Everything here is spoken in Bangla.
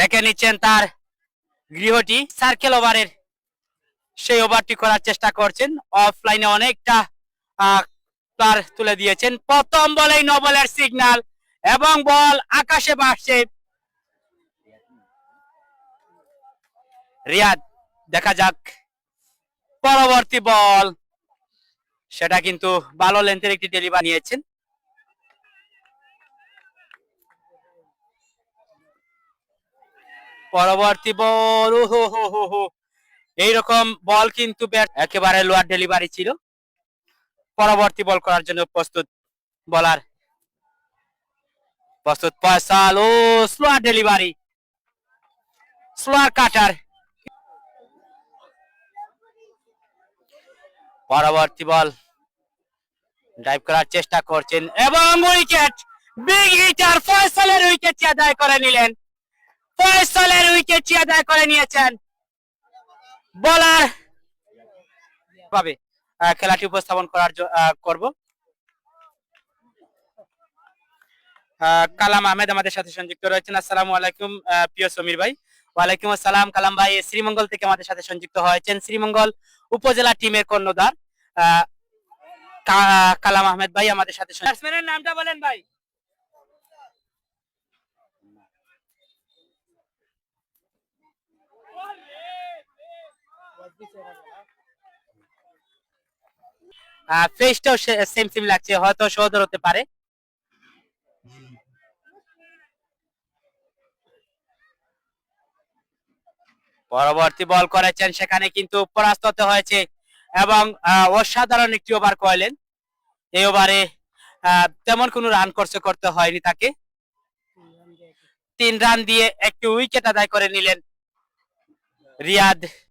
দেখে নিচ্ছেন তার গৃহটি সার্কেল ওভারের সেই ওভারটি করার চেষ্টা করছেন। অফলাইনে অনেকটা তার তুলে দিয়েছেন। প্রথম বলেই নো বলের সিগন্যাল এবং বল আকাশে ভাসছে। রিয়াদ, দেখা যাক। পরবর্তী বল, সেটা কিন্তু ভালো লেন্থের একটি ডেলিভারি নিয়েছেন পরবর্তী বল ও হো হো এইরকম বল কিন্তু একেবারে লোয়ার ডেলিভারি ছিল। পরবর্তী বল করার জন্য প্রস্তুত বলার প্রস্তুত ও স্লোয়ার ডেলিভারি স্লোয়ার কাটার পরবর্তী বল। ড্রাইভ করার চেষ্টা করছেন এবং উইকেট বিগ হিটার ফয়সালের উইকেট আদায় করে নিলেন। ফয়সালের উইকেটটি আদায় করে নিয়েছেন বলার ভাবে খেলাটি উপস্থাপন করার করব। কালাম আহমেদ আমাদের সাথে সংযুক্ত রয়েছেন। আসসালামু আলাইকুম প্রিয় সমীর ভাই। ওয়ালাইকুম আসসালাম, কালাম ভাই। শ্রীমঙ্গল থেকে আমাদের সাথে সংযুক্ত হয়েছেন শ্রীমঙ্গল উপজেলা টিমের কর্ণধার। কালাম আহমেদ ভাই আমাদের সাথে ব্যাটসম্যানের নামটা বলেন ভাই। ফেসটাও সেম সেম লাগছে। হয়তো সহদর হতে পারে। পরবর্তী বল করেছেন সেখানে কিন্তু পরাস্ত হতে হয়েছে এবং অসাধারণ একটি ওভার করলেন। এই ওভারে তেমন কোনো রান করছে, করতে হয়নি তাকে। তিন রান দিয়ে একটি উইকেট আদায় করে নিলেন রিয়াদ।